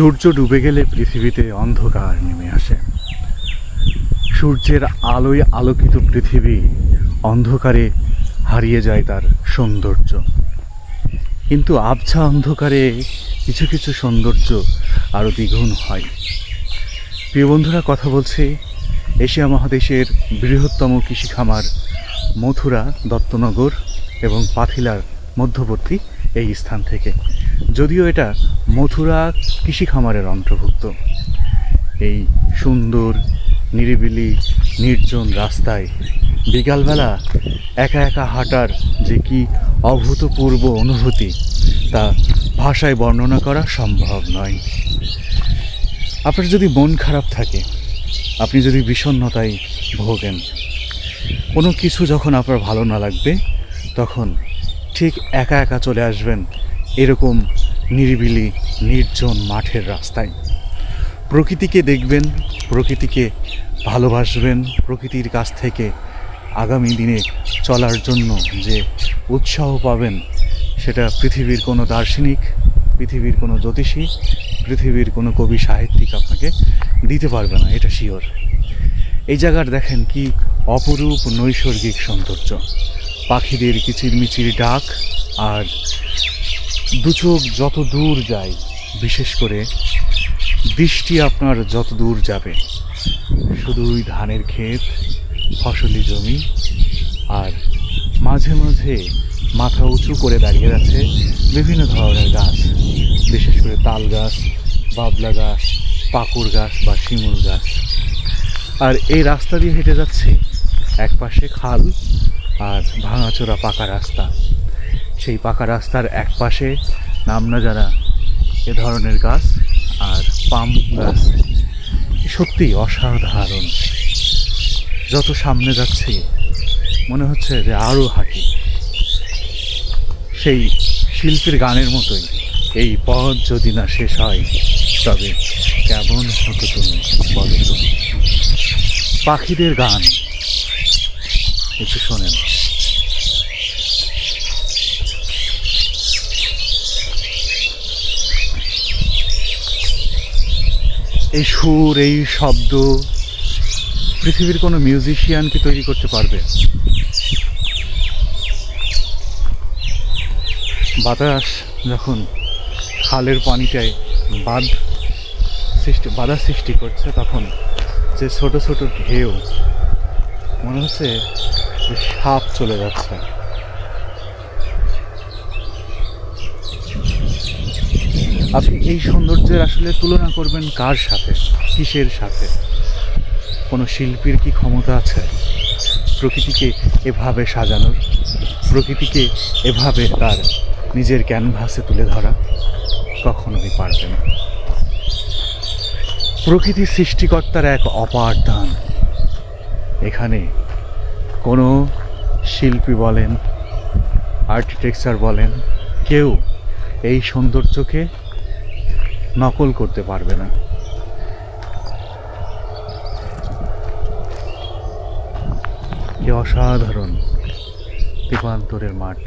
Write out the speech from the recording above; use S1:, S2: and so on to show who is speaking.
S1: সূর্য ডুবে গেলে পৃথিবীতে অন্ধকার নেমে আসে। সূর্যের আলোয় আলোকিত পৃথিবী অন্ধকারে হারিয়ে যায় তার সৌন্দর্য। কিন্তু আবছা অন্ধকারে কিছু কিছু সৌন্দর্য আরও দ্বিগুণ হয়। প্রিয় বন্ধুরা, কথা বলছি এশিয়া মহাদেশের বৃহত্তম কৃষি খামার মথুরা দত্তনগর এবং পাথিলার মধ্যবর্তী এই স্থান থেকে। যদিও এটা মথুরা কৃষি খামারের অন্তর্ভুক্ত। এই সুন্দর, নিরিবিলি, নির্জন রাস্তায় বিকালবেলা একা একা হাঁটার যে কি অভূতপূর্ব অনুভূতি, তা ভাষায় বর্ণনা করা সম্ভব নয়। আপনার যদি মন খারাপ থাকে, আপনি যদি বিষণ্ণতায় ভোগেন, কোনো কিছু যখন আপনার ভালো না লাগবে, তখন ঠিক একা একা চলে আসবেন এরকম নিরিবিলি, নির্জন মাঠের রাস্তায়। প্রকৃতিকে দেখবেন, প্রকৃতিকে ভালোবাসবেন, প্রকৃতির কাছ থেকে আগামী দিনে চলার জন্য যে উৎসাহ পাবেন, সেটা পৃথিবীর কোনো দার্শনিক, পৃথিবীর কোনো জ্যোতিষী, পৃথিবীর কোনো কবি, সাহিত্যিক আপনাকে দিতে পারবে না, এটা শিওর। এই জায়গার দেখেন কি অপরূপ নৈসর্গিক সৌন্দর্য। পাখিদের কিচিরমিচির ডাক আর দু চোখ যত দূর যায়, বিশেষ করে দৃষ্টি আপনার যত দূর যাবে, শুধুই ধানের ক্ষেত, ফসলি জমি আর মাঝে মাঝে মাথা উঁচু করে দাঁড়িয়ে আছে বিভিন্ন ধরনের গাছ, বিশেষ করে তাল গাছ, বাবলা গাছ, পাকুর গাছ বা শিমুল গাছ। আর এই রাস্তা দিয়ে হেঁটে যাচ্ছে এক পাশে খাল আর ভাঙাচোরা পাকা রাস্তা। সেই পাকা রাস্তার এক পাশে নাম না জানা এ ধরনের গাছ আর পাম গাছ। সত্যি অসাধারণ। যত সামনে যাচ্ছি, মনে হচ্ছে যে আরও হাঁটি সেই শিল্পীর গানের মতোই এই পথ যদি না শেষ হয়, তবে কেমন হতো তুমি বলো পাখিদের গান একটু শোনেন। এই সুর, এই শব্দ পৃথিবীর কোনো মিউজিশিয়ান কি তৈরি করতে পারবে? বাতাস যখন খালের পানিটায় বাঁধ সৃষ্টি, বাধা সৃষ্টি করছে, তখন যে ছোট ছোট ঢেউ, মনে হচ্ছে সাপ চলে যাচ্ছে। আপনি এই সৌন্দর্যের আসলে তুলনা করবেন কার সাথে? কিসের সাথে? কোনো শিল্পীর কি ক্ষমতা আছে? প্রকৃতিকে এভাবে সাজানোর? প্রকৃতিকে এভাবে তার নিজের ক্যানভাসে তুলে ধরা? কখনোই পারবে না। প্রকৃতি সৃষ্টিকর্তার এক অপার দান। এখানে কোনো শিল্পী বলেন আর্কিটেকচার বলেন, কেউ এই সৌন্দর্যকে নকল করতে পারবে না। অসাধারণ, দীপান্তরের মাঠ।